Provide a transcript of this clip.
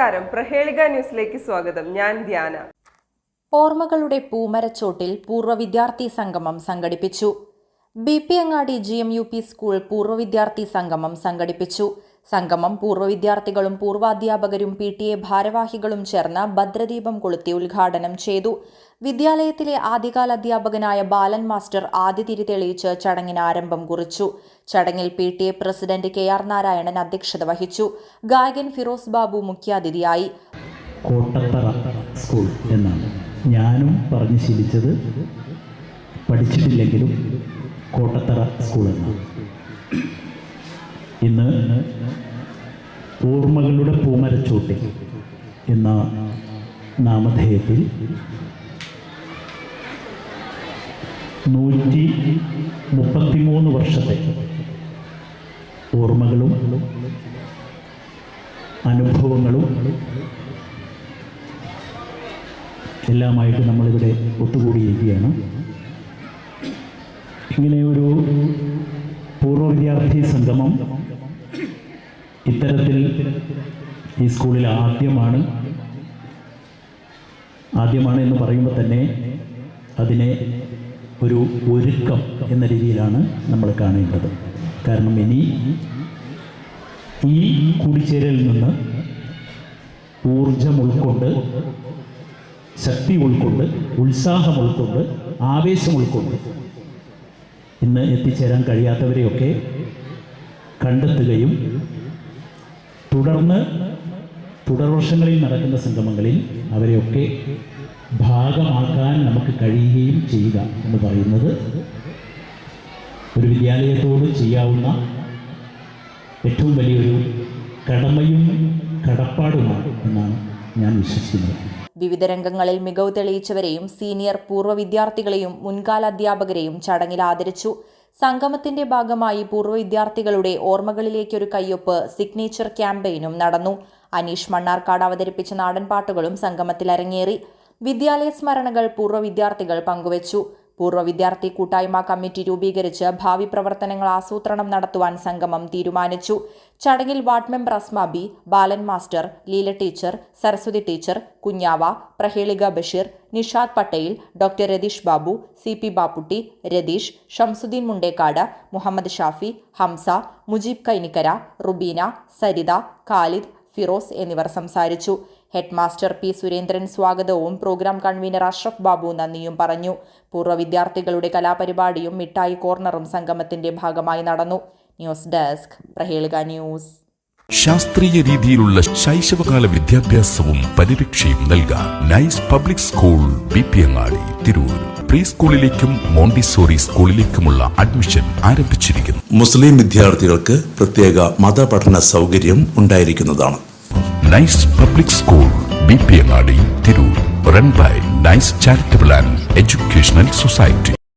നമസ്കാരം പ്രഹേളിക ന്യൂസിലേക്ക് സ്വാഗതം ഞാൻ ധ്യാന ഓർമ്മകളുടെ പൂമരച്ചോട്ടിൽ പൂർവ്വ വിദ്യാർത്ഥി സംഗമം സംഘടിപ്പിച്ചു B P Angadi G M U P school പൂർവ്വ വിദ്യാർത്ഥി സംഗമം സംഘടിപ്പിച്ചു സംഗമം പൂർവ്വ വിദ്യാർത്ഥികളും പൂർവാധ്യാപകരും പി ടി എ ഭാരവാഹികളും ചേർന്ന് ഭദ്രദീപം കൊളുത്തി ഉദ്ഘാടനം ചെയ്തു വിദ്യാലയത്തിലെ ആദ്യകാല അധ്യാപകനായ ബാലൻ മാസ്റ്റർ ആദ്യ തിരി തെളിയിച്ച് ചടങ്ങിന് ആരംഭം കുറിച്ചു ചടങ്ങിൽ P T A president K R Narayanan അധ്യക്ഷത വഹിച്ചു ഗായകൻ ഫിറോസ് ബാബു മുഖ്യാതിഥിയായി സ്കൂൾ എന്നാണ് ഞാനും പറഞ്ഞു ശീലിച്ചത് പഠിച്ചിട്ടില്ലെങ്കിലും കോട്ടത്തറ സ്കൂൾ എന്നാണ് ഇന്ന് ഓർമ്മകളുടെ പൂമരച്ചോട്ടി എന്ന നാമധേയത്തിൽ നൂറ്റി മുപ്പത്തിമൂന്ന് വർഷത്തെ ഓർമ്മകളും അനുഭവങ്ങളും എല്ലാമായിട്ട് നമ്മളിവിടെ ഒത്തുകൂടിയിരിക്കുകയാണ് ഇങ്ങനെ ഒരു പൂർവ്വ വിദ്യാർത്ഥി സംഗമം ഇത്തരത്തിൽ ഈ സ്കൂളിൽ ആദ്യമാണ് ആദ്യമാണ് എന്ന് പറയുമ്പോൾ തന്നെ അതിനെ ഒരു ഒരുക്കം എന്ന രീതിയിലാണ് നമ്മൾ കാണേണ്ടത് കാരണം ഇനി ഈ കൂടിച്ചേരലിൽ നിന്ന് ഊർജം ഉൾക്കൊണ്ട് ശക്തി ഉൾക്കൊണ്ട് ഉത്സാഹം ഉൾക്കൊണ്ട് ആവേശം ഉൾക്കൊണ്ട് ഇന്ന് എത്തിച്ചേരാൻ കഴിയാത്തവരെയൊക്കെ കണ്ടെത്തുകയും തുടർന്ന് തുടർവർഷങ്ങളിൽ നടക്കുന്ന സംഗമങ്ങളിൽ അവരെയൊക്കെ ഭാഗമാക്കാൻ നമുക്ക് കഴിയുകയും ചെയ്യുക എന്ന് പറയുന്നത് ഒരു വിദ്യാലയത്തോട് ചെയ്യാവുന്ന ഏറ്റവും വലിയൊരു കടമയും കടപ്പാടുമാണ് എന്നാണ് ഞാൻ വിശ്വസിക്കുന്നത് വിവിധ രംഗങ്ങളിൽ മികവ് തെളിയിച്ചവരെയും സീനിയർ പൂർവ്വ വിദ്യാർത്ഥികളെയും മുൻകാല അധ്യാപകരെയും ചടങ്ങിൽ ആദരിച്ചു സംഗമത്തിന്റെ ഭാഗമായി പൂർവ്വ വിദ്യാർത്ഥികളുടെ ഓർമ്മകളിലേക്കൊരു കയ്യൊപ്പ് സിഗ്നേച്ചർ ക്യാമ്പയിനും നടന്നു അനീഷ് മണ്ണാർക്കാട് അവതരിപ്പിച്ച നാടൻപാട്ടുകളും സംഗമത്തിൽ അരങ്ങേറി വിദ്യാലയ സ്മരണകൾ പൂർവ്വ വിദ്യാർത്ഥികൾ പങ്കുവച്ചു പൂർവ്വ വിദ്യാർത്ഥി കൂട്ടായ്മ കമ്മിറ്റി രൂപീകരിച്ച് ഭാവി പ്രവർത്തനങ്ങൾ ആസൂത്രണം നടത്തുവാൻ സംഗമം തീരുമാനിച്ചു ചടങ്ങിൽ ward member Asmabi Balan master Leela teacher Saraswathi teacher Kunjava Prahelika Basheer Nishad Patel doctor Ratheesh Babu C P Bapputty Ratheesh Shamsuddin Mundekkad Muhammad Shafi Hamsa Mujeeb Kainikkara Rubeena Saritha Khalid Firoz എന്നിവർ സംസാരിച്ചു headmaster P Surendran സ്വാഗതവും programme convener Ashraf Babu നന്ദിയും പറഞ്ഞു പൂർവ്വ വിദ്യാർത്ഥികളുടെ കലാപരിപാടിയും മിഠായി കോർണറും സംഗമത്തിന്റെ ഭാഗമായി നടന്നു ന്യൂസ് ഡെസ്ക് പ്രഹേളിക ന്യൂസ് ശാസ്ത്രീയ രീതിയിലുള്ള ശൈശവകാല വിദ്യാഭ്യാസവും പരിരക്ഷയും നൽകാൻ nice public school B P Angadi Tirur pre സ്കൂളിലേക്കും Montessori സ്കൂളിലേക്കുമുള്ള അഡ്മിഷൻ ആരംഭിച്ചിരിക്കുന്നു മുസ്ലിം വിദ്യാർത്ഥികൾക്ക് പ്രത്യേക മതപഠന സൗകര്യം ഉണ്ടായിരിക്കുന്നതാണ് Nice Public School, BPNAD, Tirur, run by Nice Charitable and Educational Society.